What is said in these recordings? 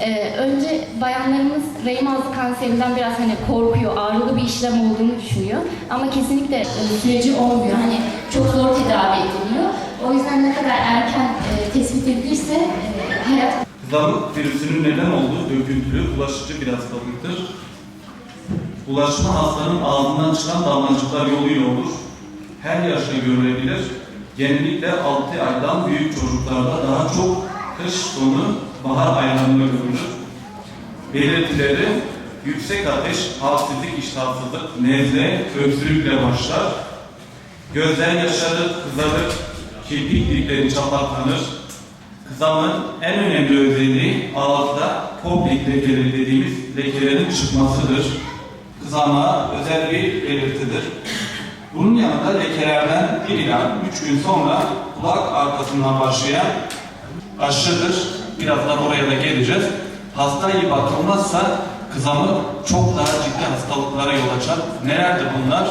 Ee, önce bayanlarımız rahim ağzı kanserinden biraz hani korkuyor, ağrılı bir işlem olduğunu düşünüyor. Ama kesinlikle e, süreci olmuyor. Hani çok zor tedavi ediliyor. O yüzden ne kadar erken e, tespit edilirse e, hayat Kızamık virüsünün neden olduğu döküntülü, bulaşıcı bir hastalıktır. Bulaşma hastanın ağzından çıkan damlacıklar yoluyla olur. Her yaşta görülebilir. Genellikle 6 aydan büyük çocuklarda daha çok kış sonu, bahar aylarında görülür. Belirtileri yüksek ateş, halsizlik, iştahsızlık, nezle, öksürükle başlar. Gözler yaşarır, kızarır, kirpik dipleri çapaklanır, Kızamın en önemli özelliği ağızda koplik lekeleri dediğimiz lekelerin çıkmasıdır. Kızama özel bir belirtidir. Bunun yanında lekelerden 1 ila 3 gün sonra kulak arkasından başlayan aşıdır. Birazdan oraya da geleceğiz. Hasta iyi bakılmazsa kızamık çok daha ciddi hastalıklara yol açar. Nelerdir bunlar?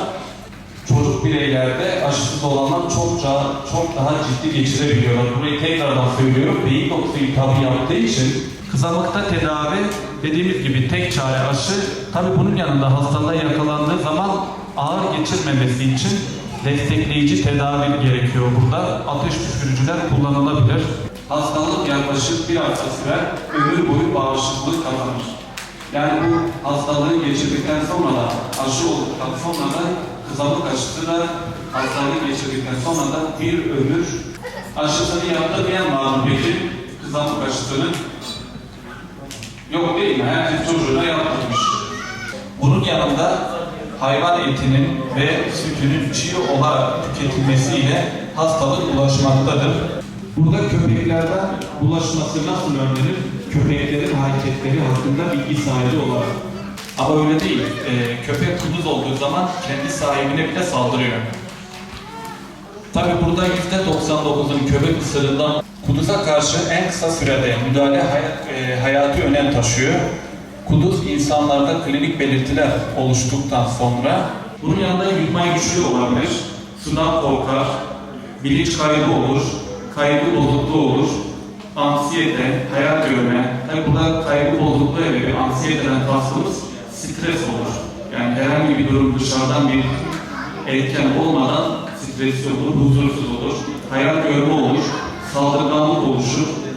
çocuk bireylerde aşısız olanlar çokça çok daha ciddi geçirebiliyorlar. Burayı tekrardan söylüyorum. Beyin dokusu iltihabı yaptığı için kızamıkta tedavi dediğimiz gibi tek çare aşı. Tabi bunun yanında hastalığa yakalandığı zaman ağır geçirmemesi için destekleyici tedavi gerekiyor burada. Ateş düşürücüler kullanılabilir. Yaklaşık bir hafta sürer, ömür boyu bağışıklık kazanır. Yani bu hastalığı geçirdikten sonra da aşı olduktan sonra da kızamık aşısı da hastalığı geçirdikten sonra da bir ömür aşısını yaptı diyen var mı peki? Kızamık aşısını yok değil mi? Herkes çocuğuna yaptırmış. Bunun yanında hayvan etinin ve sütünün çiğ olarak tüketilmesiyle hastalık bulaşmaktadır. Burada köpeklerden bulaşması nasıl önlenir? Köpeklerin hareketleri hakkında bilgi sahibi olarak. Ama öyle değil. Ee, köpek kuduz olduğu zaman kendi sahibine bile saldırıyor. Tabi burada %99'un köpek ısırığından kuduza karşı en kısa sürede müdahale hayat, e, hayati önem taşıyor. Kuduz insanlarda klinik belirtiler oluştuktan sonra bunun yanında yutma güçlüğü olabilir, sudan korkar, bilinç kaybı olur, kaygı bozukluğu olur, ansiyete, hayal görme. Tabi burada kaygı bozukluğu ile bir ansiyeteden kastımız stres olur. Yani herhangi bir durum dışarıdan bir etken olmadan stresli olur, huzursuz olur, hayal görme olur, saldırganlık oluşur,